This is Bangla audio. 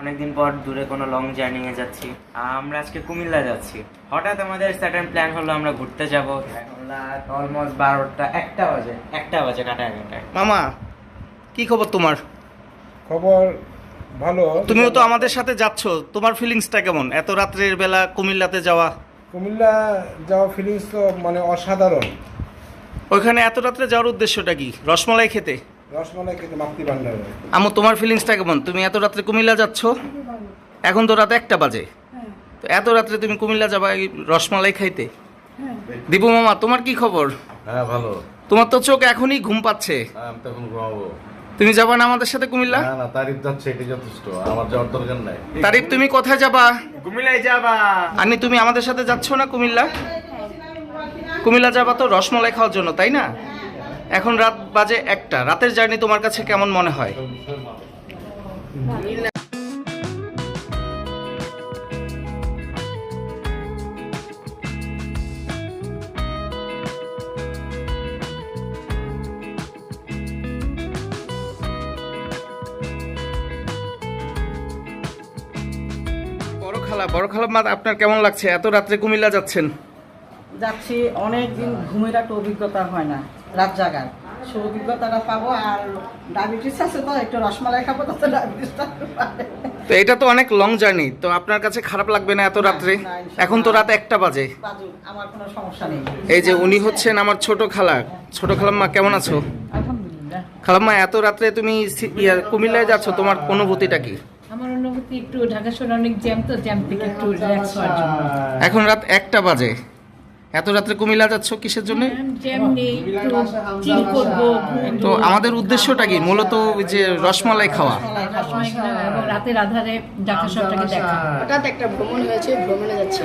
অনেকদিন পর দূরে কোনো লং জার্নি এ যাচ্ছি। আমরা আজকে কুমিল্লা যাচ্ছি। হঠাৎ আমাদের সাডেন প্ল্যান হলো আমরা ঘুরতে যাব। এখন অলমোস্ট বারোটা একটা বাজে একটা বাজে কাটায় কাটায় মামা কি খবর তোমার? খবর ভালো। তুমিও তো আমাদের সাথে যাচ্ছ। তোমার ফিলিংসটা কেমন? এত রাত্রের বেলা কুমিল্লাতে যাওয়া। কুমিল্লা যাওয়া ফিলিংস তো মানে অসাধারণ। ওইখানে এত রাত্রে যাওয়ার উদ্দেশ্যটা কি? রসমালাই খেতে? রসমালাই খেতে মাতৃ ভান্ডারে আমু তোমার ফিলিংসটা কেমন? তুমি এত রাত্রে কুমিল্লা যাচ্ছ? এখন তো রাত একটা বাজে। তো এত রাত্রে তুমি কুমিল্লা যাবা এই রসমালাই খাইতে? দীপু মামা তোমার কি খবর? হ্যাঁ ভালো। তোমার তো চোখ এখনই ঘুম পাচ্ছে। হ্যাঁ, আমি তখন ঘুমাবো। তুমি যাবা না আমাদের সাথে কুমিল্লা? না না তারিফ যাচ্ছে এটি যথেষ্ট। আমার যাওয়ার দরকার নাই। তারিফ তুমি কোথায় যাবা? কুমিল্লায় যাবা। আনি তুমি আমাদের সাথে যাচ্ছ না কুমিল্লা? কুমিল্লা যাবা তো রসমালাই খাওয়ার জন্য তাই না? এখন রাত বাজে একটা। রাতের জার্নি তোমার কাছে কেমন মনে হয়? বড় খালা বড় খালা আপনার কেমন লাগছে? এত রাত্রে কুমিল্লা যাচ্ছেন? যাচ্ছি অনেক দিন ঘুমের একটা অভিজ্ঞতা হয় না। রাত জাগার সে অভিজ্ঞতাটা পাবো আর ডায়াবেটিস আছে তো একটু রসমালাই খাব তাতে ডায়াবেটিসটা তো এটা তো অনেক লং জার্নি তো আপনার কাছে খারাপ লাগবে না এত রাত্রে? এখন তো রাত একটা বাজে। আমার কোনো সমস্যা নেই। এই যে উনি হচ্ছেন আমার ছোট খালা। ছোট খালাম্মা কেমন আছো? আলহামদুলিল্লাহ। খালাম্মা এত রাত্রে তুমি কুমিল্লায় যাচ্ছ তোমার অনুভূতিটা কি? আমার অনুভূতি একটু ঢাকা শহরে অনেক জ্যাম তো জ্যাম থেকে একটু রিল্যাক্স হওয়ার জন্য। এখন রাত একটা বাজে। এত রাত্রে কুমিল্লা যাচ্ছ কিসের জন্য? তো আমাদের উদ্দেশ্যটা কি? মূলত ওই যে রসমালাই খাওয়া। রাতের আধারে ঢাকা শহরটাকে দেখা। হঠাৎ একটা ভ্রমণ হয়েছে ভ্রমণে যাচ্ছি